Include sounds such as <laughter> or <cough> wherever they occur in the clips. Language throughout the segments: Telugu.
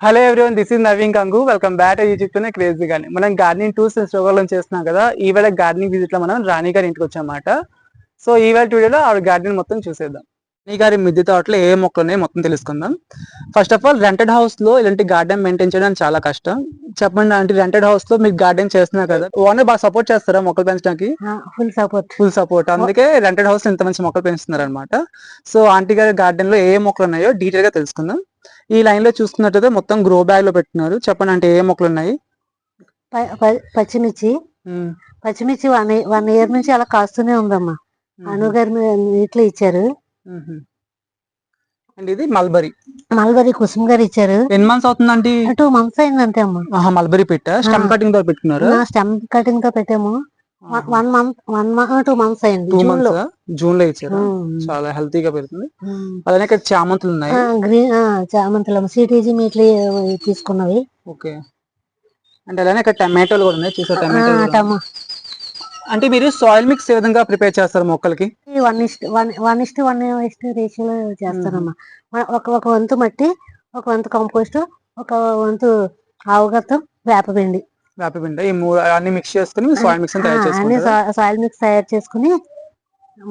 Hello everyone this is Naveen కంగు welcome back to YouTube channel crazy గాని మనం గార్డెనింగ్ టూర్స్ అండ్ స్టోగర్లో చేస్తున్నాం కదా ఈవేళ గార్డెనింగ్ విజిట్లో మనం రాణి గారి ఇంటికి వచ్చామన్నమాట. సో ఈవేళ వీడియోలో ఆవిడ గార్డెన్ మొత్తం చూసేద్దాం. రాణి గారి మిద్దె తోటలో ఏ మొక్కలు ఉన్నాయో మొత్తం తెలుసుకుందాం. ఫస్ట్ ఆఫ్ ఆల్ రెంటెడ్ హౌస్లో ఇలాంటి గార్డెన్ మెయింటైన్ చేయడం చాలా కష్టం. చెప్పండి అంటే రెంటెడ్ హౌస్లో మీరు గార్డెన్ చేస్తున్నారు కదా ఓనర్ బాగా సపోర్ట్ చేస్తారా మొక్కలు పెంచడానికి? ఫుల్ సపోర్ట్ ఫుల్ సపోర్ట్ అందుకే రెంటెడ్ హౌస్ ఇంత మంచి మొక్కలు పెంచుతున్నారు అనమాట సో ఆంటీ గారి గార్డెన్లో ఏ ఏ మొక్కలు ఉన్నాయో డీటెయిల్గా తెలుసుకుందాం. ఈ లైన్లో చూసుకున్నట్టయితే మొత్తం గ్రో బ్యాగ్లో పెట్టినారు. చెప్పండి అంటే ఏ మొక్కలు ఉన్నాయి? పచ్చిమిర్చి. పచ్చిమిర్చి వన్ వన్ ఇయర్ నుంచి అలా కాస్తూనే ఉందమ్మా. అను గారి మీ- నీటిలో ఇచ్చారు. ఉహు. అండ్ ఇది మల్బరీ. మల్బరీ కుసుమ్ గారు ఇచ్చారు. ఎన్ని మంత్స్ అవుతుందండి? టూ మంత్స్ అయింది అంతే అమ్మా మల్బరీ పెట్టా? స్టెమ్. కటింగ్తో పెట్టుకున్నారు స్టెమ్ కటింగ్తో పెట్టాము. One month one month two months అయింది టూ జూన్లో. మంత్స్ జూన్లో ఇచ్చారు? చాలా హెల్తీగా పెడుతుంది ఉమ్. అలానే ఇక్కడ చామంతులు ఉన్నాయి. గ్రీన్ చామంతులు సిటీజీ మీట్లు తీసుకున్నవి. ఓకే. అంటే అలానే ఇక్కడ టమాటోలు కూడా ఉన్నాయి. చూసా ఆ, టమాటోలు టమా అంటే మీరు సాయిల్ మిక్స్ ఏ విధంగా ప్రిపేర్ చేస్తారు మొక్కలకి? One is to one one is to one is to రేషియోలో చేస్తానమ్మా వ- ఒక ఒక వంతు మట్టి ఒక వంతు కంపోస్ట్ ఒక వంతు ఆవుగత్తం వేపపిండి వేపపిండి ఈ మూడు అన్ని మిక్స్ చేసుకుని సాయిల్ మిక్స్ తయారు చేసుకుంటారు సాయిల్ మిక్స్ తయారు చేసుకుని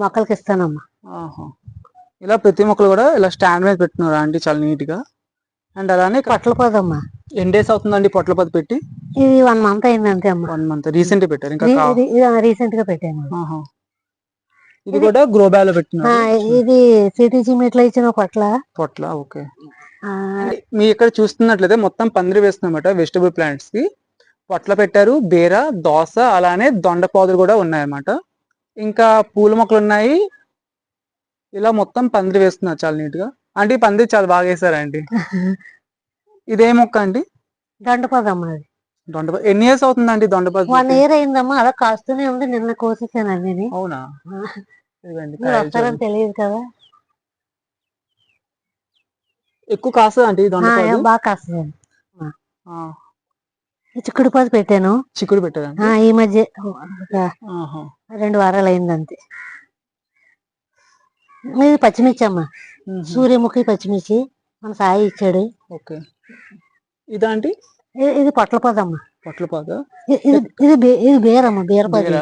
మొక్కలకి ఇస్తానమ్మా. ఇలా ప్రతి మొక్కలు కూడా ఇలా స్టాండ్ మీద పెట్టున్నారు ఆంటీ చాలా నీట్గా అండ్ అలానే పొట్ల పోదమ్మా. ఎన్ని డేస్ అవుతుందండి పొట్ల పది పెట్టి? ఇది వన్ మంత్ అయింది అంతే అమ్మా వన్ మంత్ రీసెంట్ పెట్టారు. ఇంకా రీసెంట్గా పెట్టాను. ఇది కూడా గ్రో బ్యాగ్లో ఇది సిటీజీ మీట్లో ఇచ్చిన పొట్ల. పొట్ల ఓకే. మీ ఇక్కడ చూస్తున్నట్లయితే మొత్తం పందిరి వేస్తున్నమాట వెజిటబుల్ ప్లాంట్స్కి. పొట్ల పెట్టారు బీర దోస అలానే దొండపాదులు కూడా ఉన్నాయన్నమాట. ఇంకా పూల మొక్కలు ఉన్నాయి. ఇలా మొత్తం పందిరి వేస్తున్నారు చాలా నీట్గా అంటే ఈ పందిరి చాలా బాగా వేసారండి <laughs> ఇదే మొక్క అండి దొండపోదమ్మా అది. దొండప ఎన్ని ఇయర్స్ అవుతుందండి దొండపాదు వన్? ఇయర్ అయిందమ్మా అలా కాస్తూనే ఉంది నిన్న కోసేసాను అన్ని అవునా? <laughs> వస్తారని. తెలియదు కదా. ఎక్కువ ఆ, దొండపాదు? బాగా కాస్తుంది చిక్కుడు పాదు పెట్టాను. చిక్కుడు పెట్టారండి ఆ, ఈ మధ్య. రెండు వారాలు అయింది అంతే ఇది పచ్చిమిర్చి అమ్మ. మ్మ్. సూర్యముఖి పచ్చిమిర్చి మన సాయి ఇచ్చాడు. ఓకే. ఇదాంటి? ఇది- ఇది పొట్ల పొదమ్మ పొట్ల పాద. ఇది ఇది ఇది బేరమ్మ బీరపది.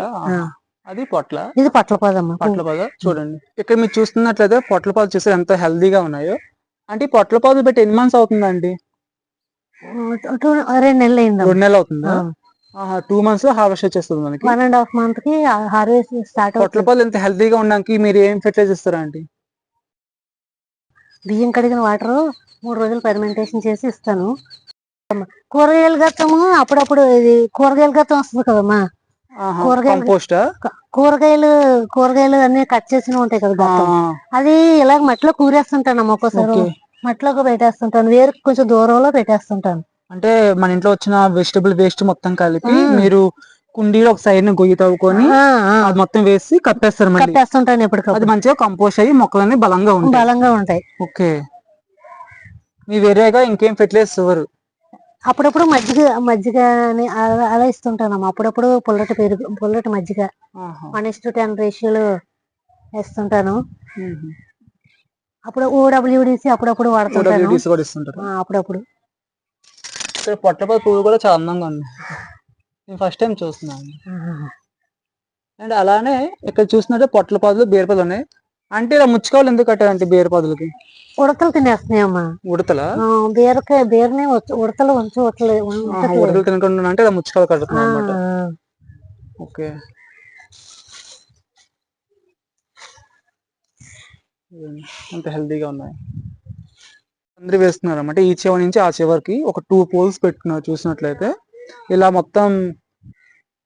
అది పొట్ల. ఇది పొట్ల పొదమ్మ పొట్ల పాద. చూడండి. ఇక్కడ మీరు చూస్తున్నట్లయితే పొట్ల పాదు చూస్తే ఎంత హెల్దీగా ఉన్నాయో. అంటే పొట్ల పాదు పెట్టి ఎన్ని మంత్స్ అవుతుందండి? టూ రెండు నెలలు అయిందమ్మ రెండు నెలలు అవుతుందా టూ మంత్స్లో హార్వెస్ట్ వచ్చేస్తుంది మనకి. వన్ అండ్ హాఫ్ మంత్కి హార్వెస్ట్ స్టార్ట్ పొట్ల అవుతుంది పాదు ఎంత హెల్దీగా ఉండడానికి మీరు ఏం ఫెర్టిలైజ్ ఇస్తారా అండి బియ్యం కడిగిన వాటర్ మూడు రోజులు ఫెర్మెంటేషన్ చేసి ఇస్తాను. కూరగాయల గత్తము అప్పుడప్పుడు ఇది కూరగాయల గత్తం వస్తుంది కదమ్మా. కూరగాయలు- కంపోస్ట్ క- కూరగాయలు కూరగాయలు అన్ని కట్ చేసిన ఉంటాయి కదా అది ఇలా మట్టిలో కూరేస్తుంటాను ఒక్కోసారి. ఓకే మట్టిలోకి పెట్టేస్తుంటాను. వేరు కొంచెం దూరంలో పెట్టేస్తుంటాను. అంటే మన ఇంట్లో వచ్చిన వెజిటబుల్ వేస్ట్ మొత్తం కలిపి. మీరు కుండీలో ఒక సైడ్ని గొయ్యి తవ్వుకొని అది మొత్తం వేసి కప్పేస్తారు మళ్ళీ. కట్టేస్తుంటాను అది మంచిగా కంపోస్ట్ అయ్యి మొక్కలన్నీ బలంగా ఉంటాయి. బలంగా ఉంటాయి. ఓకే. మీ వేరేగా ఇంకేం ఫెర్టిలైజర్స్ ఇవ్వరు? అప్పుడప్పుడు మజ్జిగ మజ్జిగ అని అలా ఇస్తుంటాను అప్పుడప్పుడు పుల్లటి పెరుగు పుల్లటి మజ్జిగ. వన్ ఇస్ టు టెన్ రేషియోలో వేస్తుంటాను. అప్పుడు ఓడబ్ల్యూడిసి అప్పుడప్పుడు వాడుతుంటాను OWDs కూడా ఇస్తుంటారు. ఆ, అప్పుడప్పుడు. ఇక్కడ పొట్టపై పువ్వు కూడా చాలా అందంగా ఉంది నేను ఫస్ట్ టైం చూస్తున్నాను అండ్ అలానే ఇక్కడ చూసినట్టే పొట్ల పాదులు బీరపాదులు ఉన్నాయి. అంటే ఇలా ముచ్చుకోవాలి ఎందుకు కట్టారంటే బీరపాదులకి ఉడతలు తినేస్తున్నాయమ్మా. ఉడతల? ఆ, బీరకాయ బీరనే వచ్చి ఉడతలు ఉంచి ఉడతలే ఉడతలు తినకుండా అంటే ఇలా ముచ్చుకోవాలి కడుతున్నాం అనమాట ఓకే. అంత హెల్తీగా ఉన్నాయి. అందరు వేస్తున్నారు అనమాట ఈ చివరి నుంచి ఆ చివరికి ఒక టూ పోల్స్ పెట్టుకున్నారు చూసినట్లయితే. ఇలా మొత్తం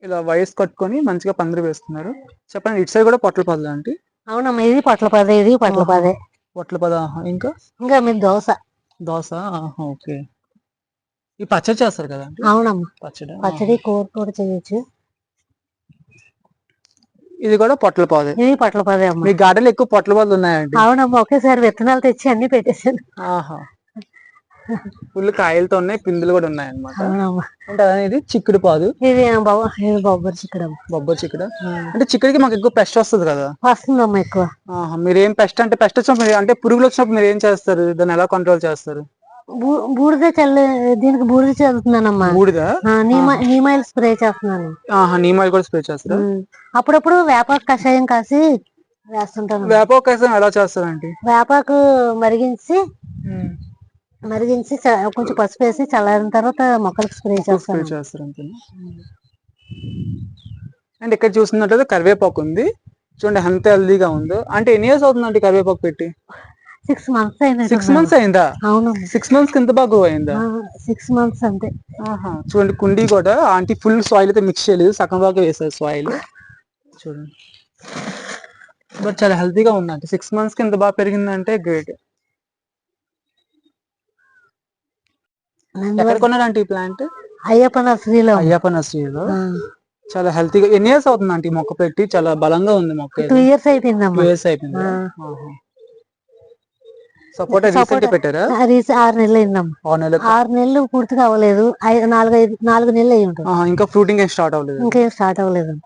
ఇలా వయసు కట్టుకొని మంచిగా పందిరి వేస్తున్నారు. చెప్పండి ఇటు సైడ్ కూడా పొట్ల పదలు అంటే అవునమ్మా ఇది పొట్ల పదే ఇది పొట్ల పదే పొట్ల పద. ఇంకా? ఇంకా మీరు దోశ. దోశ ఓకే. ఈ పచ్చడి చేస్తారు కదా అవునమ్మా. పచ్చడి? పచ్చడి. కూర కూడా చేయొచ్చు. ఇది కూడా పొట్ల పాదే. ఇది పొట్ల పదే అమ్మా. మీ గార్డెన్ ఎక్కువ పొట్ల పాదులు ఉన్నాయండి. అవునమ్మా ఒకేసారి విత్తనాలు తెచ్చి అన్ని పెట్టేశాను. ఆహా. ఫుల్ కాయలతో ఉన్నాయి పిందులు కూడా ఉన్నాయి అన్నమాట అవునమ్మా. అంటే అనేది చిక్కుడు పాదు. ఇది ఇది బొబ్బరి చిక్కడమ్మ బొబ్బ చిక్కుడు? అంటే చిక్కుడికి మాకు ఎక్కువ పెస్ట్ వస్తుంది కదా. వస్తుందమ్మా ఎక్కువ. మీరు ఏం పెస్ట్ అంటే పెస్ట్ వచ్చినప్పుడు అంటే పురుగులు వచ్చినప్పుడు మీరు ఏం చేస్తారు? దాన్ని ఎలా కంట్రోల్ చేస్తారు? బూడిద చల్లి దీనికి బూడిద చల్లుతున్నానమ్మా. బూడిద? నీమాయిల్ స్ప్రే చేస్తున్నాను. ఆహా నీమాయిల్ కూడా స్ప్రే చేస్తారా? ఉమ్. అప్పుడప్పుడు వేపాకు కషాయం కాసి వేస్తుంటాను. వేపకాయసం ఎలా చేస్తారండి? వేపాకు మరిగించి మరిగించి కొంచెం పసుపు వేసి చల్లారిన తర్వాత మొక్కలకు స్ప్రే చేస్తాను. చేస్తారు అండ్ ఇక్కడ చూస్తున్నట్లయితే కరివేపాకు ఉంది. చూడండి ఎంత హెల్దీగా ఉందో. అంటే ఎన్ని ఇయర్స్ అవుతుందండి కరివేపాకు పెట్టి? సిక్స్ మంత్స్ అయినా సిక్స్ మంత్స్ అయిందా అవునమ్మా సిక్స్ మంత్స్ కింద బాగా గ్రో అయిందా సిక్స్ మంత్స్ అంతే ఆహా. చూడండి కుండీ కూడా ఆంటీ ఫుల్ సాయిల్ అయితే మిక్స్ చేయలేదు సగం బాగా వేసారు సాయిల్ చూడండి బట్ చాలా హెల్తీగా ఉందండి సిక్స్ మంత్స్ కింద బాగా పెరిగిందంటే గ్రేట్ ఎక్కడ కొన్నారంటే ఈ ప్లాంట్ అయ్యప్ప నర్సరీలో అయ్యప్ప నర్సరీలో చాలా హెల్తీగా ఎన్ని ఇయర్స్ అవుతుంది ఆంటీ మొక్క పెట్టి చాలా బలంగా ఉంది మొక్క టూ ఇయర్స్ అయిపోయిందమ్మా ఇయర్స్ అయిపోయింది. సపోటా రీసెంట్. పెట్టారా? ఆరు నెలలు అయిందమ్మా. ఆరు నెలలు. పూర్తిగా అవ్వలేదు నాలుగు ఐదు నాలుగు నెలలు అయి ఉంటుంది. ఆహా, ఇంకా ఫ్రూటింగ్ ఏం స్టార్ట్ అవ్వలేదు? ఇంకేం స్టార్ట్ అవ్వలేదు.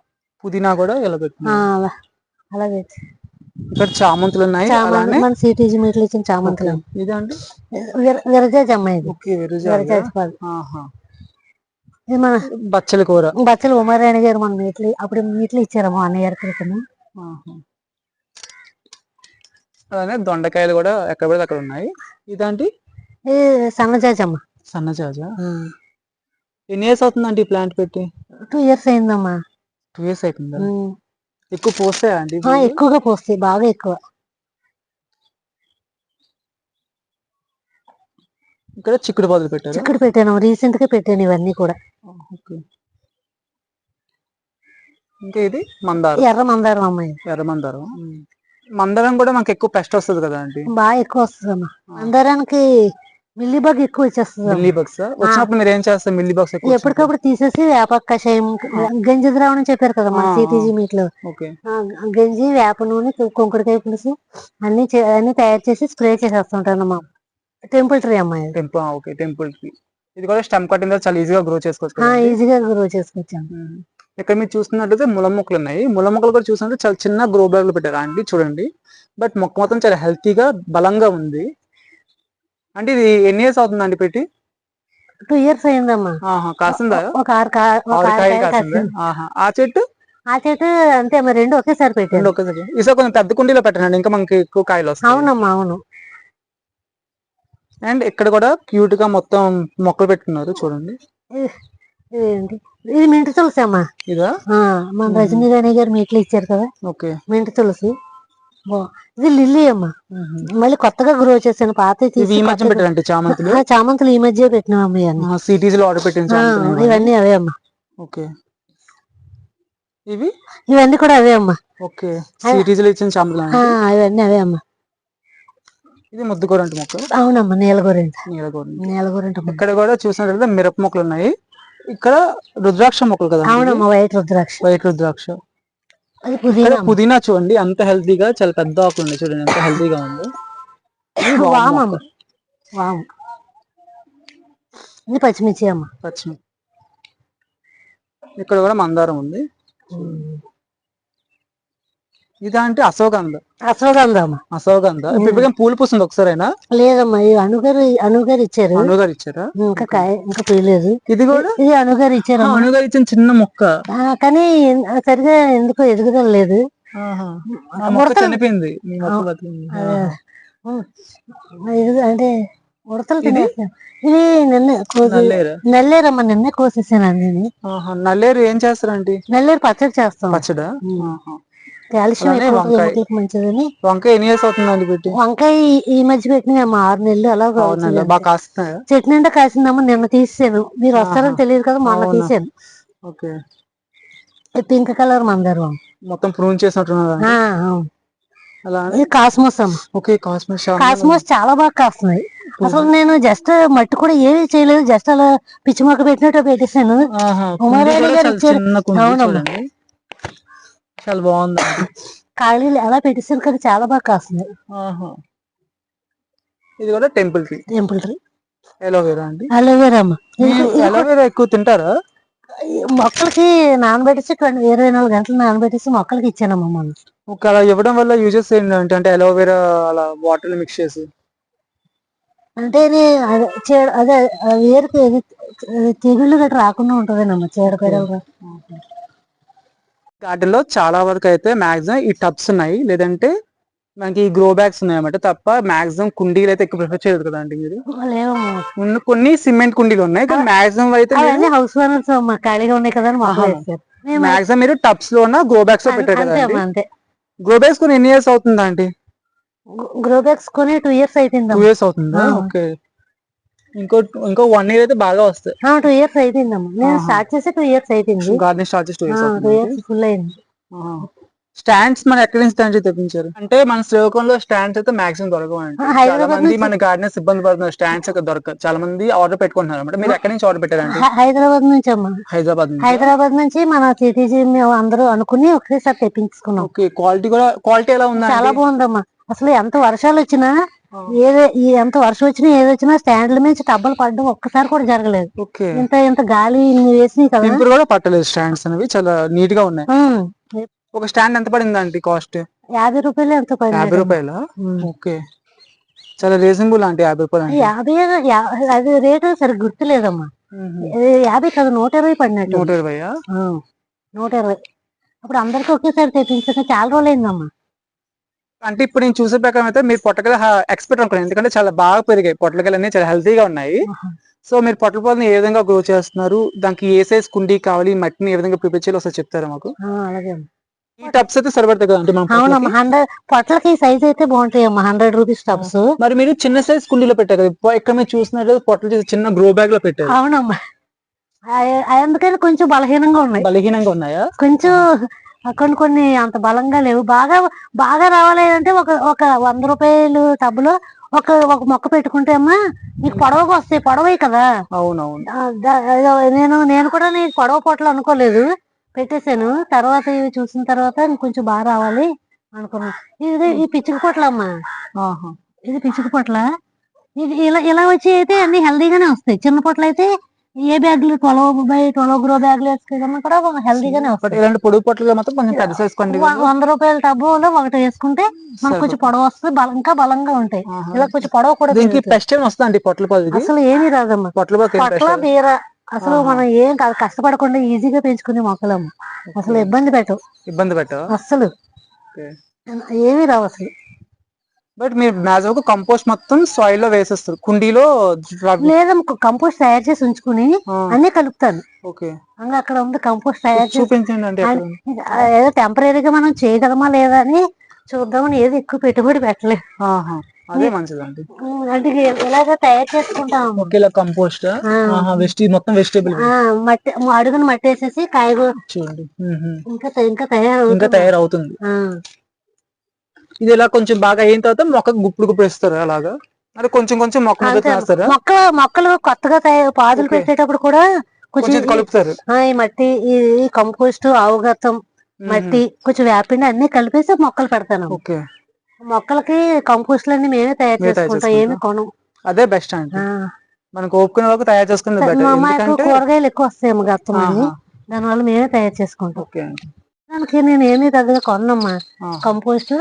పుదీనా కూడా ఇక్కడ చామంతులు ఉన్నాయి మన సిటీజీ మీట్లు ఇచ్చిన చామంతులు. ఇదండి విర- విరజాజి అమ్మాయి ఇది. విరుజాజా. మన బచ్చల కూర. బచ్చలు ఉమారాయణ గారు మన మీట్లు అప్పుడు మీట్లు ఇచ్చారమ్మా క్రితం ఆహా. అలానే దొండకాయలు కూడా ఎక్కడ పడితే అక్కడ ఉన్నాయి. ఇదండి ఇది సన్నజాజి? ఎన్ని ఇయర్స్ అవుతుందండి ఈ ప్లాంట్ పెట్టి? టూ ఇయర్స్ అయిందమ్మా. టూ ఇయర్స్ అయిపోయిందా. ఎక్కువ పోస్తాయా అండి ఎక్కువగా పోస్తాయి బాగా ఎక్కువ. ఇక్కడ చిక్కుడు పాదులు పెట్టారు? ఇక్కడ పెట్టాను రీసెంట్గా పెట్టాను ఇవన్నీ కూడా. ఇంకా ఇది మందారం. ఎర్ర మందారం అమ్మాయి. ఎర్ర మందారం. మందారం కూడా మనకి ఎక్కువ పెస్ట్ వస్తుంది కదా అండి బాగా ఎక్కువ వస్తుందమ్మా మందారానికి మిల్లీ బగ్ ఎక్కువ వచ్చేస్తుంది మిల్లీ బగ్స్? వచ్చినప్పుడు మీరు ఏం చేస్తారు? మిల్లీ బగ్స్ ఎప్పటికప్పుడు తీసేసి వేప కషాయం గంజి ద్రావణం చెప్పారు కదా మన సిటీజీ మీట్లో. గంజి వేప నూనె కుంకుడుకాయ పులుసు అన్ని అన్ని తయారు చేసి స్ప్రే చేసేస్తుంటానమ్మా టెంపుల్ ట్రీ అమ్మాయి టెంపుల్ ఓకే టెంపుల్కి ఇది కూడా స్టెమ్ తర్వాత చాలా ఈజీగా గ్రో చేసుకోవచ్చు. ఈజీగా గ్రో చేసుకొచ్చాను మ్మ్. ఇక్కడ మీరు చూస్తున్నట్లయితే ముల మొక్కలు ఉన్నాయి. ముల మొక్కలు కూడా చూసినట్టు చాలా చిన్న గ్రో బ్యాగ్లో పెట్టారు అండి చూడండి. బట్ మొక్క మొత్తం చాలా హెల్తీగా బలంగా ఉంది. అంటే ఇది ఎన్ని ఇయర్స్ అవుతుందండి పెట్టి? టూ ఇయర్స్ అయిందమ్మా. కాసిందా? ఒక ఆ చెట్టు? ఆ చెట్టు అంతే మరి రెండు ఒకేసారి పెట్టాను ఈసారి కొంచెం పెద్ద కుండీలో పెట్టండి ఇంకా మనకి ఎక్కువ కాయలు వస్తాయి. అవునమ్మా అవును. అండ్ ఇక్కడ కూడా క్యూట్గా మొత్తం మొక్కలు పెట్టుకున్నారు చూడండి. ఇదేంటి? ఇది మింటి తులసి అమ్మా. ఇదా? ఆ, మన మ్మ్. రజనీ రాణి గారు మీట్లు ఇచ్చారు కదా? ఓకే. మింటి తులసి. ఇది లిల్లీ అమ్మా. మళ్ళీ కొత్తగా గ్రో చేశాను పాత చామంతులు? చామంతులు ఈ మధ్య పెట్టినా అమ్మ ఇవన్నీ. సిటీస్లో ఆర్డర్ పెట్టిన ఇవన్నీ. అవే అమ్మా. ఓకే. ఇవి? ఇవన్నీ కూడా అవే అమ్మా. ఓకే. సిటీస్లో ఇచ్చిన చామంతులు. ఇవన్నీ అవే అమ్మా. ఇది ముద్దుగోరంటి మొక్క అవునమ్మా నీలగోరింట నీలగోరంటి నీలగోరింట. ఇక్కడ కూడా చూసినట్లయితే మిరప మొక్కలు ఉన్నాయి. ఇక్కడ రుద్రాక్ష మొక్కలు కదా అవునమ్మా వైట్ రుద్రాక్ష. వైట్ రుద్రాక్ష. ఇక్కడ పుదీనా చూడండి అంత హెల్తీగా చాలా పెద్ద ఆకులు ఉన్నాయి చూడండి ఎంత హెల్తీగా ఉంది. <laughs> వాము ఇది పచ్చిమిర్చి అమ్మ. పచ్చిమి ఇక్కడ కూడా మందారం ఉంది. ఇదా అంటే అశోగంధ. అశ్వగంధ అమ్మ అశోగంధ ఇప్పుడు పూలు పూస్తుంది ఒకసారైనా? లేదమ్మా ఇది అణుగారు అణుగారు ఇచ్చారు. అనుగారు ఇచ్చారా? ఇంకా కాయ ఇంకా పోయలేదు. ఇది కూడా? ఇది అణుగారు ఇచ్చారు. అనుగారు ఇచ్చిన చిన్న మొక్క. కానీ సరిగా ఎందుకో ఎదుగుదల లేదు. చనిపోయింది. అంటే ఉడతలు ఇది? నిన్న నల్లేరమ్మ నిన్నే కోసేసాను ఆహా. నల్లేరు ఏం చేస్తారండి? నల్లేరు పచ్చడి చేస్తాం. పచ్చడా? మంచిదని. వంకాయ ఎన్ని ఇయర్స్ అవుతుందండి పెట్టి? వంకాయ ఈ- మధ్య పెట్టిన ఆరు నెలలు అలా చెట్టు నిండా కాసిందమ్మ నిన్న తీసాను. మీరు వస్తారని. తెలియదు కదా మొన్న. తీసాను. ఓకే. పింక్ కలర్ మందారం మొత్తం ప్రూన్ చేసినట్టున్నారు ఇది కాస్మోస్ అమ్మ. ఓకే కాస్మెట్ షాప్ కాస్మోస్ చాలా బాగా కాస్తున్నాయి. అసలు నేను జస్ట్ మట్టి కూడా ఏమీ చేయలేదు జస్ట్ అలా పిచ్చి మొక్క పెట్టినట్టు. ఉమారాణి గారు ఇచ్చారు. కుండీ అవునమ్మా. చాలా బాగుంది. ఖాళీలు ఎలా పెట్టేశాను కానీ చాలా బాగా కాస్తున్నాయి. ఇది కూడా టెంపుల్కి. టెంపుల్ ట్రీ ఎలోవేరా అండి. అలోవేరా అమ్మ. ఎలోవేరా ఎక్కువ తింటారా? మొక్కలకి నానబెట్టేసి ఇరవై నాలుగు గంటలు నానబెట్టేసి మొక్కలకి ఇచ్చానమ్మా మొన్న. ఒక అలా ఇవ్వడం వల్ల యూజెస్ ఏంటంటే అంటే అలోవేరా అలా వాటర్ మిక్స్ చేసి. అంటే అదే వేరుకి తెగుళ్ళు గట్రా రాకుండా ఉంటదేనమ్మా చీడపీడలు గార్డెన్లో చాలా వరకు అయితే మాక్సిమం ఈ టబ్స్ ఉన్నాయి. లేదంటే మనకి గ్రో బ్యాగ్స్ ఉన్నాయి అన్నమాట తప్ప మాక్సిమం కుండీలు అయితే ఎక్కువ ప్రిఫర్ చేయదు కదా అండి మీరు కొన్ని సిమెంట్ కుండీలు ఉన్నాయి. కానీ మాక్సిమం అయితే హౌస్ ఖాళీగా ఉన్నాయి కదా మాక్సిమం మీరు టబ్స్లో ఉన్న గ్రో బ్యాగ్స్లో పెట్టారు కదా గ్రో బ్యాగ్స్ కొన్ని ఎన్ని ఇయర్స్ అవుతుందా అండి గ్రో బ్యాగ్స్ కొని టూ ఇయర్స్ టూ అయిపోయిందమ్మా ఇయర్స్ అవుతుందా. ఓకే ఇంకో ఇంకో వన్ ఇయర్ అయితే బాగా వస్తాయి. టూ ఇయర్స్ అయిపోయిందమ్మా. నేను. స్టార్ట్ చేసి టూ ఇయర్స్ అయిపోయింది. గార్డెన్ స్టార్ట్ చేసి two years two years full అయింది. స్టాండ్స్ మన ఎక్కడి నుంచి స్టాండ్స్ తెప్పించారు. అంటే మన శ్రీకాకుళంలో స్టాండ్స్ అయితే మాక్సిమం దొరకవు అండి ఆ, చాలా మంది మన గార్డెనర్స్ ఇబ్బంది పడుతున్నారు స్టాండ్స్ దొరక చాలా మంది ఆర్డర్ పెట్టుకుంటున్నారు అనమాట మీరు ఎక్కడి నుంచి ఆర్డర్ పెట్టారండి? హైదరాబాద్ నుంచి అమ్మా. హైదరాబాద్ నుంచి. హైదరాబాద్ నుంచి మన సిటీజీ మేము అందరూ అనుకుని ఒకసారి తెప్పించుకున్నాం. ఓకే క్వాలిటీ కూడా క్వాలిటీ ఎలా ఉందా చాలా బాగుందమ్మా. అసలు ఎంత వర్షాలు వచ్చినా ఏదే ఈ ఎంత వర్షం వచ్చినా ఏది వచ్చినా స్టాండ్ల మీద టబ్బలు పడడం ఒక్కసారి కూడా జరగలేదు. ఇంత ఇంత గాలి వేసినాయి కదా. కూడా పట్టలేదు స్టాండ్స్ అనేవి చాలా నీట్గా ఉన్నాయి ఒక స్టాండ్ ఎంత పడింది ఆంటీ కాస్ట్? యాభై రూపాయలు ఎంత యాభై పడినాయి రూపాయల ఓకే. చాలా రీజనబుల్ ఆంటీ యాభై రూపాయలు అంటే. యాభై అది రేటు సరిగ్గా గుర్తులేదమ్మా. యాభై కాదు నూట ఇరవై పడినట్టు. నూట ఇరవై నూట ఇరవై. అప్పుడు అందరికి ఒకేసారి తెప్పించాక చాలా రోజులు అయిందమ్మా అంటే ఇప్పుడు నేను చూసే ప్రకారం అయితే మీరు పొట్టకల ఎక్స్పెక్ట్ అనుకున్నాను. ఎందుకంటే చాలా బాగా పెరిగాయి. పొట్లకాయలు అన్ని చాలా హెల్తీగా ఉన్నాయి. సో మీరు పొట్ల పొలని ఏ విధంగా గ్రో చేస్తున్నారు? దానికి ఏ సైజ్ కుండీ కావాలి? మట్టిని ఏ విధంగా ప్రిపేర్ చేయాలి ఒకసారి చెప్తారా మాకు? అలాగే. ఈ టబ్స్ అయితే సరిపడతాయి కదా అంటే అవునమ్మా? హండ్రెడ్ పొట్లకి సైజ్ అయితే బాగుంటాయి అమ్మా. హండ్రెడ్ రూపీస్ టబ్స్ మరి మీరు చిన్న సైజ్ కుండీలో పెట్టారు కదా. ఇక్కడ మీరు చూసినట్టు పొట్టలు చేసి చిన్న గ్రో బ్యాగ్లో పెట్టారు. అవునమ్మా. అందుకని కొంచెం బలహీనంగా ఉన్నాయి. బలహీనంగా ఉన్నాయా? కొంచెం కొన్ని కొన్ని అంత బలంగా లేవు. బాగా బాగా రావాలి అంటే ఒక ఒక వంద రూపాయలు టబ్బులో ఒక ఒక మొక్క పెట్టుకుంటే అమ్మా నీకు పొడవగా వస్తాయి పొడవే కదా. అవునవును. నేను నేను కూడా నీకు పొడవ పొట్టలు అనుకోలేదు. పెట్టేశాను. తర్వాత ఇవి చూసిన తర్వాత కొంచెం బాగా రావాలి అనుకున్నాను ఇది ఈ పిచ్చుక పొట్లమ్మా ఆహా. ఇది పిచ్చుక పొట్ల. ఇది ఇలా ఇలా వచ్చి అయితే అన్ని హెల్దీగానే వస్తాయి. చిన్న పొట్లు అయితే ఏ బ్యాగులు ట్వెల్వ్ బై ట్వెల్వ్ గ్రో బ్యాగులు వేసుకున్నా కూడా హెల్దీగానే వస్తాయి. ఇలాంటి పొడుగు పొట్టలు మాత్రం కొంచెం పెద్ద సైజ్ కొండి వ- వంద రూపాయల టబ్బులో ఒకటి వేసుకుంటే మనకు కొంచెం పొడవ వస్తుంది ఇంకా బలంగా ఉంటాయి. ఇలా కొంచెం పొడవ కూడా దీనికి. పెస్ట్ ఏమి వస్తుంది పొట్ల పొదికి అసలు ఏమీ రాదమ్మా. పొట్ల పొట్ల బీర అసలు. మనం ఏం కాదు కష్టపడకుండా ఈజీగా పెంచుకునే మొక్కలమ్మ. అసలు ఇబ్బంది పెట్టవు. ఇబ్బంది పెట్టవా? Okay. ఏమీ రావు అసలు. బట్ మీరు మ్యాక్సిమం కంపోస్ట్ మొత్తం సాయిల్లో వేసేస్తారు. కుండీలో లేదమ్మా కంపోస్ట్ తయారు చేసి ఉంచుకుని అన్ని కలుపుతాను ఓకే. అక్కడ ఉంది కంపోస్ట్ తయారు చూపించండి అంటే ఏదో టెంపరీగా మనం చేయగలమా లేదా అని చూద్దామని ఏది ఎక్కువ పెట్టుబడి పెట్టలేదు. అదే మంచిదండి. అంటే ఇలాగ తయారు చేసుకుంటాం ఓకే ఇలా కంపోస్ట్? ఆ. వెజిటీ మొత్తం వెజిటేబుల్ మట్టి అడుగున మట్టి వేసేసి కాయగూ చూడండి. మ్మ్. ఇంకా ఇంకా తయారు ఇంకా తయారవుతుంది. ఇది ఇలా కొంచెం బాగా అయిన తర్వాత మొక్క గుప్పుడు గుప్పుడు వేస్తారు అలాగా? మరి కొంచెం కొంచెం మొక్క మీద మొక్క మొక్కలు కొత్తగా పాదులు. పెట్టేటప్పుడు కూడా కొంచెం కలుపుతారు. ఈ మట్టి ఈ కంపోస్ట్ ఆవుగతం మట్టి కొంచెం వేపిండి అన్ని కలిపేసి మొక్కలు పెడతాను. ఓకే. మొక్కలకి కంపోస్ట్లు అన్ని మేమే తయారు చేసుకుంటాం ఏమి కొనం. అదే బెస్ట్ అండి మనకు ఓపుకునే వరకు తయారు మాకు ఎందుకంటే కూరగాయలు ఎక్కువ వస్తాయేమో గతం దానివల్ల మేమే తయారు చేసుకుంటాం. దానికి నేను ఏమీ పెద్దగా కొన్నమ్మా. కంపోస్ట్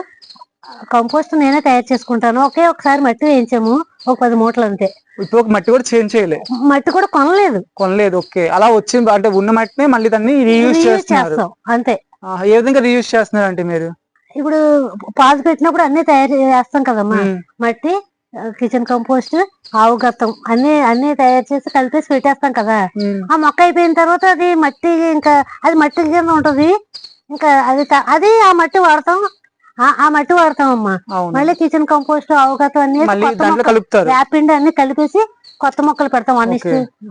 కంపోస్ట్ నేనే తయారు చేసుకుంటాను. ఒకే ఒకసారి మట్టి వేయించాము. ఒక పది మూటలు అంతే. ఇప్పుడు ఒక మట్టి కూడా చేంజ్ చేయలే. మట్టి కూడా కొనలేదు. కొనలేదు ఓకే. అలా వచ్చింది అంటే ఉన్న మట్టిని మళ్ళీ దాన్ని రీయూజ్ చేస్తున్నారు. చేస్తాం. అంతే. ఏ విధంగా రీయూజ్ చేస్తున్నారు అంటే మీరు? ఇప్పుడు పాదు పెట్టినప్పుడు అన్ని తయారు చేస్తాం కదమ్మా. మ్మ్. మట్టి కిచెన్ కంపోస్ట్ ఆవు గత్తం అన్ని అన్ని తయారు చేసి కలిపేసి పెట్టేస్తాం కదా. ఆ మొక్క అయిపోయిన తర్వాత అది మట్టి ఇంకా అది మట్టి కింద ఉంటది. ఇంకా అది అది ఆ మట్టి వాడతాం. ఆ- మట్టి వాడతాం అమ్మా అవును. మళ్ళీ కిచెన్ కంపోస్ట్ అవగతం అన్ని కలుపుతారు. వేపిండి అన్ని కలిపేసి కొత్త మొక్కలు పెడతాం అన్ని.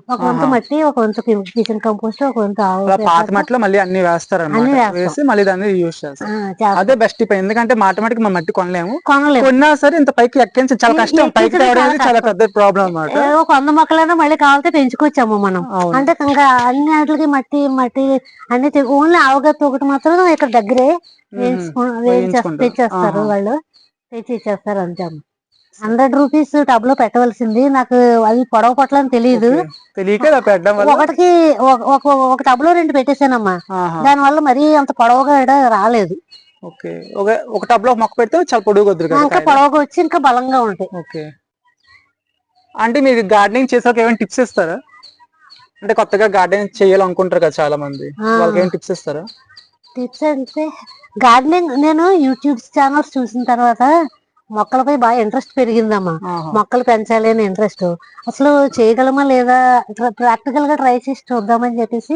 ఒక వంతు. మట్టి ఒక వంతు కిచెన్ కంపోస్ట్ ఒక వంతు పాత. మట్టిలో మళ్ళీ అన్ని వేస్తారు అనమాట. వేసి మళ్ళీ దాన్ని యూజ్ చేస్తారు. అదే బెస్ట్ ఇప్పుడు. ఎందుకంటే మాటమాటికి మన మట్టి కొనలేము. కొనలేము. కొన్నా సరే ఇంత పైకి ఎక్కించి చాలా కష్టం. పైకి చాలా. పెద్ద ప్రాబ్లం అన్నమాట. ఏ, ఒక వంద మొక్కలైనా మళ్ళీ కావాలంటే పెంచుకోవచ్చాము మనం. అంటే ఇంకా అన్ని వాటికి మట్టి మట్టి అన్ని ఓన్లీ ఆవగత్త ఒకటి మాత్రం ఇక్కడ దగ్గరే. వేయించుకుంటారు. తెచ్చేస్తారు. వాళ్ళు. తెచ్చి ఇచ్చేస్తారు అంతే హండ్రెడ్ రూపీస్ టబ్లో పెట్టవలసింది. నాకు అది పొడవ పట్ల అని తెలియదు ఒకటికి ఒక- టబ్లో రెండు పెట్టేశానమ్మా. దాని వల్ల మరీ అంత పొడవుగా రాలేదు. ఓకే. ఒక టబ్లో మొక్క పెడితే చాలా కదా ఇంకా. పొడవుగా వచ్చి ఇంకా బలంగా ఉంటాయి. ఓకే. అంటే మీరు గార్డెనింగ్ చేసాక ఏమైనా టిప్స్ ఇస్తారా? అంటే కొత్తగా గార్డెనింగ్ చేయాలనుకుంటారు కదా చాలా మంది. వాళ్ళకి ఏమైనా టిప్స్ ఇస్తారా? టిప్స్ అంటే గార్డెనింగ్ నేను యూట్యూబ్ ఛానల్స్ చూసిన తర్వాత మొక్కలపై బాగా ఇంట్రెస్ట్ పెరిగిందమ్మా. మొక్కలు పెంచాలి అని ఇంట్రెస్ట్ అసలు చేయగలమా లేదా ప్రాక్టికల్గా ట్రై చేసి చూద్దామని చెప్పేసి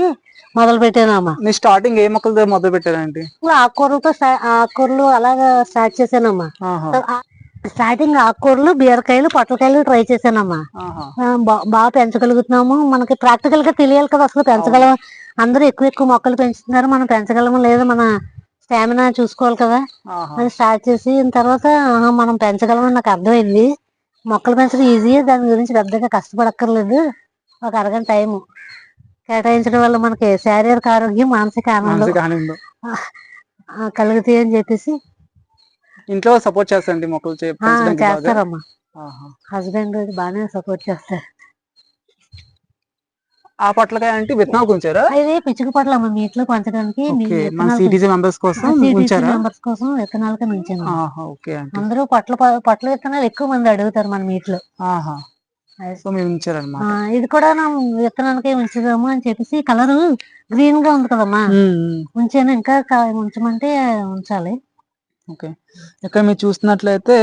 మొదలు పెట్టానమ్మా. స్టార్టింగ్ ఏ మొక్కలతో మొదలు పెట్టారండి ఆకుకూరలతో స్టా- ఆకుకూరలు అలాగా స్టార్ట్ చేశానమ్మా. స్టార్టింగ్ ఆకుకూరలు బీరకాయలు పొట్లకాయలు ట్రై చేశానమ్మా. బాగా పెంచగలుగుతున్నాము. మనకి ప్రాక్టికల్గా తెలియాలి కదా అసలు పెంచగలం. అందరూ ఎక్కువ ఎక్కువ మొక్కలు పెంచుతున్నారు. మనం పెంచగలమో లేదో మన స్టామినా చూసుకోవాలి కదా. అది స్టార్ట్ చేసి తర్వాత మనం పెంచగలమని నాకు అర్థమైంది. మొక్కలు పెంచడం ఈజీయే దాని గురించి పెద్దగా కష్టపడక్కర్లేదు. ఒక అరగంట టైం కేటాయించడం వల్ల మనకి శారీరక ఆరోగ్యం మానసిక ఆనందం కలుగుతాయి అని చెప్పేసి. ఇంట్లో సపోర్ట్ చేస్తారండి మొక్కలు చేస్తారమ్మా. హస్బెండ్ బాగానే సపోర్ట్ చేస్తారు. ఆ పొట్లకాయ అంటే విత్తనాలు ఉంచారా ఇది పిచ్చుక పట్ల అమ్మ మీ ఇంట్లో పంచడానికి మన సిటీజీ మెంబర్స్ కోసం ఉంచారా? మెంబర్స్ కోసం విత్తనాలకి ఉంచాను. ఆహా ఓకే అందరూ పట్ల పట్ల విత్తనాలు ఎక్కువ మంది అడుగుతారు మన మీట్లో. సో ఉంచారనమాట ఇది కూడా నా విత్తనాలకే ఉంచుదాము అని చెప్పేసి కలర్ గ్రీన్గా ఉంది కదమ్మా. ఉంచాను ఇంకా ఉంచమంటే ఉంచాలి. ఓకే. ఇక్కడ మీరు చూస్తున్నట్లయితే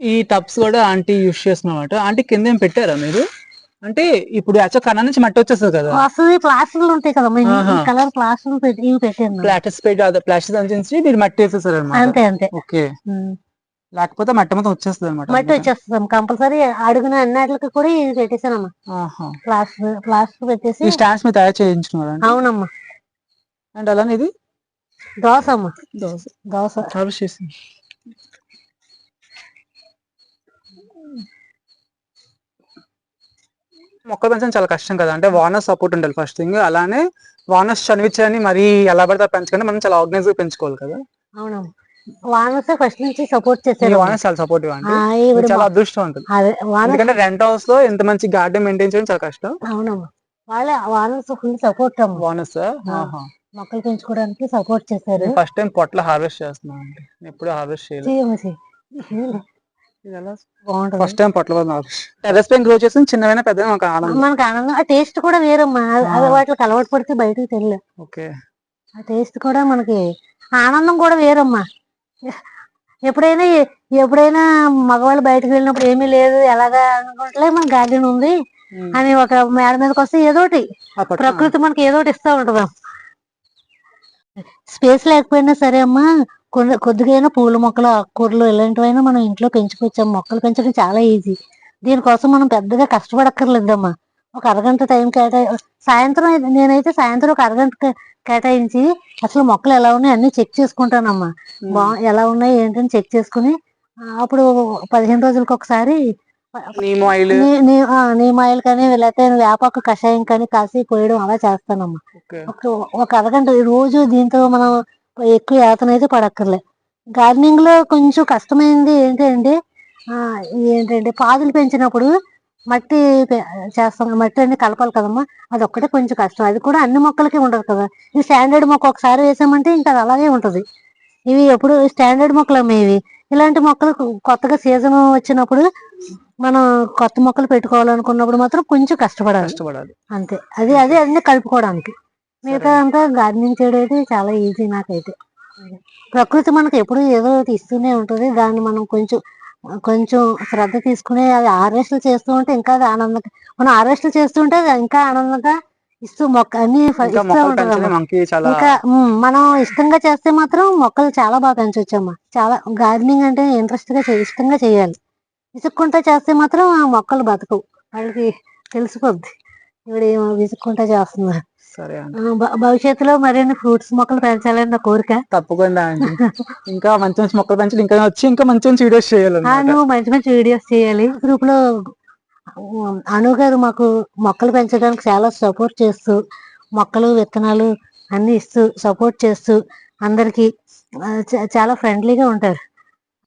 ఈ టబ్స్ కూడా ఆంటీ యూస్ చేస్తున్నమాట. ఆంటీ కింద ఏం పెట్టారా మీరు? అంటే ఇప్పుడు యాక్చువల్ కన్నా నుంచి మట్టి వచ్చేస్తుంది కదా. వస్తుంది ప్లాస్టిక్లు ఉంటాయి. ఈ కలర్ ప్లాస్టిక్ పెట్టి పెట్టాను ప్లాస్టిక్ ప్లాస్టిక్ అందించి మీరు మట్టి వేసేసారు అనమాట అంతే అంతే. ఓకే. లేకపోతే మట్టి మొత్తం వచ్చేస్తుంది అనమాట మట్టి వచ్చేస్తాం కంపల్సరీ అడుగున అన్నిటికి కూడా ఇది పెట్టేసానమ్మా. ఆహా. ప్లాస్టిక్ ప్లాస్టిక్ పెట్టేసి స్టాండ్స్ మీరు తయారు చేయించుకున్నారా అవునమ్మా. అండ్ అలానే ఇది? దోశ అమ్మా దోశ దోశ హార్వెస్ట్ మొక్కలు పెంచడం చాలా కష్టం కదా. అంటే వానర్ సపోర్ట్ ఉండాలి ఫస్ట్ థింగ్ అలానే వానర్స్ చనివించని మరీ ఎలా పడితే పెంచకుండా మనం చాలా ఆర్గనైజ్గా పెంచుకోవాలి కదా. అవునమ్మా వానస్ ఫస్ట్ నుంచి సపోర్ట్ చేశారు వానర్స్ చాలా సపోర్టివ్ అండి. ఆ, మీరు ఈవిడ చాలా అదృష్టం ఉంటుంది వానస్ ఎందుకంటే రెంట్ హౌస్లో ఎంత మంచి గార్డెన్ మెయింటైన్ చేయడం చాలా కష్టం. అవునమ్మా వాళ్ళే వానస్ ఫుల్ సపోర్ట్ వానర్స్ మొక్కలు పెంచుకోవడానికి సపోర్ట్ చేశారు. ఫస్ట్ టైం పొట్ల హార్వెస్ట్ చేస్తున్నాను అండి. నేను ఎప్పుడు హార్వెస్ట్. బాగుంటది ఫస్ట్ టైం పొట్ల టెరెస్ పైన గ్రో చేసిన చిన్నవైనా పెద్ద ఆనందం. మనకు ఆనందం. ఆ టేస్ట్ కూడా వేరమ్మా. అది-. వాటికి అలవాటు పడితే బయటకు తెలియదు ఓకే. ఆ టేస్ట్ కూడా మనకి ఆనందం కూడా వేరమ్మా. ఎప్పుడైనా ఎప్పుడైనా మగవాళ్ళు బయటకు వెళ్ళినప్పుడు ఏమీ లేదు ఎలాగా అనుకుంటలే మన గార్డెన్ ఉంది అని ఒక మేడ మీదకి వస్తే ఏదోటి ప్రకృతి మనకి ఏదోటి ఇస్తా ఉంటది. స్పేస్ లేకపోయినా సరే అమ్మా కొన్ని కొద్దిగైనా పూల మొక్కలు ఆకుకూరలు ఇలాంటివైనా మనం ఇంట్లో పెంచుకోవచ్చాం మొక్కలు పెంచడం చాలా ఈజీ. దీనికోసం మనం పెద్దగా కష్టపడక్కర్లేదమ్మా. ఒక అరగంట టైం కేటాయి సాయంత్రం నేనైతే సాయంత్రం ఒక అరగంట కేటాయించి అసలు మొక్కలు ఎలా ఉన్నాయి అన్ని చెక్ చేసుకుంటానమ్మా. బా ఎలా ఉన్నాయి ఏంటని చెక్ చేసుకుని అప్పుడు పదిహేను రోజులకు ఒకసారి నీమ్ ఆయిల్ కానీ లేకపోతే వేపాకు కషాయం కానీ కాసి పోయడం అలా చేస్తానమ్మా. ఒక అరగంట రోజు దీంతో మనం ఎక్కువ యాతన అయితే పడక్కర్లే. గార్డెనింగ్లో కొంచెం కష్టమైంది ఏంటంటే ఆ, ఏంటంటే పాదులు పెంచినప్పుడు మట్టి చేస్తాం. మట్టి అన్ని కలపాలి కదమ్మా. అది ఒక్కటే కొంచెం కష్టం. అది కూడా అన్ని మొక్కలకి ఉండదు కదా. ఇది స్టాండర్డ్ మొక్క ఒకసారి వేసామంటే ఇంకా అది అలాగే ఉంటది. ఇవి ఎప్పుడు స్టాండర్డ్ మొక్కలు ఇవి ఇలాంటి మొక్కలు కొత్తగా సీజన్ వచ్చినప్పుడు మనం కొత్త మొక్కలు పెట్టుకోవాలనుకున్నప్పుడు మాత్రం కొంచెం కష్టపడాలి. కష్టపడాలి. అంతే. అది అది అన్ని కలుపుకోవడానికి. మిగతా అంతా గార్డెనింగ్ చేయడం అయితే చాలా ఈజీ నాకైతే. ప్రకృతి మనకు ఎప్పుడు ఏదో ఒకటి ఇస్తూనే ఉంటుంది. దాన్ని మనం కొంచెం కొంచెం శ్రద్ధ తీసుకుని అది హార్వెస్ట్లు చేస్తూ ఉంటే ఇంకా అది ఆనందంగా మనం హార్వెస్ట్లు చేస్తుంటే అది ఇంకా ఆనందంగా ఇస్తూ మొక్క అన్ని ఇంకా ఇస్తూ ఉంటుంది మనం ఇష్టంగా చేస్తే మాత్రం మొక్కలు చాలా బాగా పెంచవచ్చమ్మా చాలా గార్డెనింగ్ అంటే ఇంట్రెస్ట్గా ఇష్టంగా చేయాలి. విసుక్కుంటా చేస్తే మాత్రం ఆ మొక్కలు బతకవు. వాళ్ళకి తెలిసిపోద్ది ఇప్పుడు ఏమో విసుక్కుంటా చేస్తున్నారు. సరే అండి. భవిష్యత్తులో మరిన్ని ఫ్రూట్స్ మొక్కలు పెంచాలని నా కోరిక. తప్పకుండా అండి. <laughs> ఇంకా మంచి మంచి మొక్కలు పెంచాలి ఇంకా వచ్చి ఇంకా మంచి మంచి వీడియోస్ చేయాలన్నమాట. నువ్వు మంచి మంచి వీడియోస్ చేయాలి. గ్రూప్లో అను గారు మాకు మొక్కలు పెంచడానికి చాలా సపోర్ట్ చేస్తూ మొక్కలు విత్తనాలు అన్ని ఇస్తూ సపోర్ట్ చేస్తూ అందరికి చాలా ఫ్రెండ్లీగా ఉంటారు.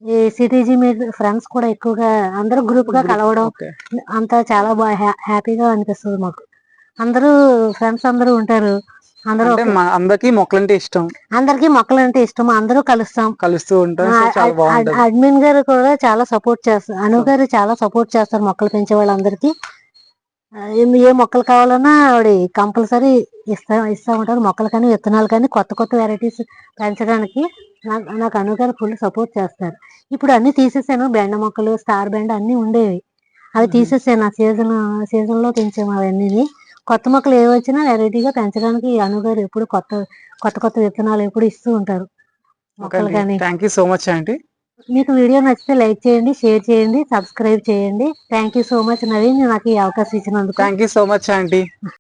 ఈ సిటీజీ మీద ఫ్రెండ్స్ కూడా ఎక్కువగా అందరూ గ్రూప్గా కలవడం అంతా చాలా బాగా హ్యాపీగా అనిపిస్తుంది మాకు. అందరూ ఫ్రెండ్స్ అందరూ ఉంటారు. అందరూ అంటే మా అందరికి మొక్కలంటే ఇష్టం. అందరికి మొక్కలు అంటే ఇష్టం. అందరూ కలుస్తాం. కలుస్తూ ఉంటాం. సో చాలా బాగుంటది. అడ్మిన్ గారు కూడా చాలా సపోర్ట్ చేస్తారు అను గారు చాలా సపోర్ట్ చేస్తారు మొక్కలు పెంచే వాళ్ళందరికీ. ఆ, ఏ- ఏ మొక్కలు కావాలన్నా ఆవిడ కంపల్సరీ ఇస్తా ఇస్తా ఉంటారు. మొక్కలు కానీ విత్తనాలు కానీ కొత్త కొత్త వెరైటీస్ పెంచడానికి నాకు నాకు అను గారు ఫుల్ సపోర్ట్ చేస్తారు. ఇప్పుడు అన్ని తీసేసాను. బెండ మొక్కలు స్టార్ బెండ అన్ని ఉండేవి. అవి. తీసేసాను. ఆ సీజన్ సీజన్లో పెంచాము అవన్నీ. కొత్త మొక్కలు ఏ వచ్చినా వెరైటీగా పెంచడానికి అను గారు ఎప్పుడు కొత్త కొత్త కొత్త విత్తనాలు ఎప్పుడు ఇస్తూ ఉంటారు. మొక్కలు కానీ thank you so much aunty మీకు వీడియో నచ్చితే లైక్ చేయండి షేర్ చేయండి సబ్స్క్రైబ్ చేయండి. Thank you so much Naveen నాకు ఈ అవకాశం ఇచ్చినందుకు. Thank you so much aunty